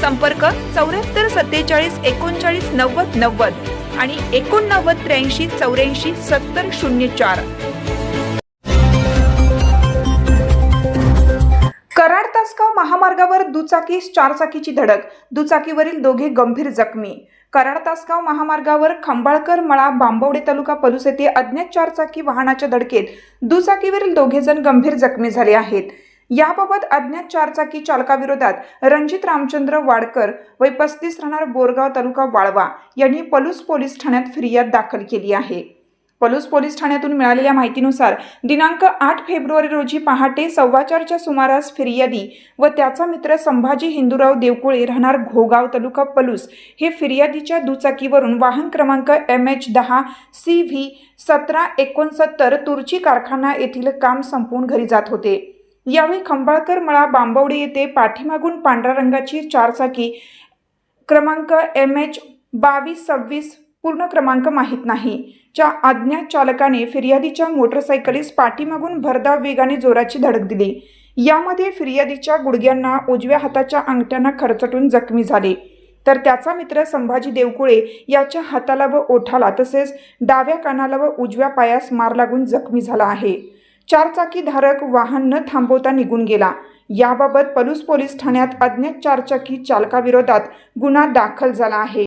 संपर्क चौऱ्याहत्तर सत्तेचाळीस एकोणचाळीस नव्वद नव्वद आणि एकोणनव्वद त्र्याऐंशी चौऱ्याऐंशी सत्तर शून्य चार. कराड तासगाव महामार्गावर दुचाकी चारचाकीची धडक. दुचाकीवरील दोघे गंभीर जखमी. कराड तासगाव महामार्गावर खंबाळकर मळा बांबवडे तालुका पलूस येथे अज्ञात चारचाकी वाहनाच्या धडकेत दुचाकीवरील दोघे जण गंभीर जखमी झाले आहेत. याबाबत अज्ञात चारचाकी चालकाविरोधात रणजित रामचंद्र वाडकर वय पस्तीस राहणार बोरगाव तालुका वाळवा यांनी पलूस पोलीस ठाण्यात फिर्याद दाखल केली आहे. पलूस पोलीस ठाण्यातून मिळालेल्या माहितीनुसार दिनांक आठ फेब्रुवारी रोजी पहाटे सव्वाचारच्या सुमारास फिर्यादी व त्याचा मित्र संभाजी हिंदूराव देवकुळे राहणार घोगाव तालुका पलूस हे फिर्यादीच्या दुचाकीवरून वाहन क्रमांक एम एच दहा सी व्ही सतरा एकोणसत्तर तुर्ची कारखाना येथील काम संपवून घरी जात होते. यावेळी खंबाळकर मळा बांबवडे येथे पाठीमागून पांढऱ्या रंगाची चारचाकी क्रमांक एम एच बावीस सव्वीस पूर्ण क्रमांक माहीत नाही. च्या अज्ञात चालकाने फिर्यादीच्या मोटरसायकलीस पाठीमागून भरधाव वेगाने जोराची धडक दिली. यामध्ये फिर्यादीच्या गुडघ्यांना उजव्या हाताच्या अंगठ्यांना खरचटून जखमी झाले. तर त्याचा मित्र संभाजी देवकुळे याच्या हाताला व ओठाला तसेच डाव्या कानाला व उजव्या पायास मार लागून जखमी झाला आहे. चारचाकी धारक वाहन न थांबवता निघून गेला. याबाबत पलूस पोलीस ठाण्यात अज्ञात चारचाकी चालकाविरोधात गुन्हा दाखल झाला आहे.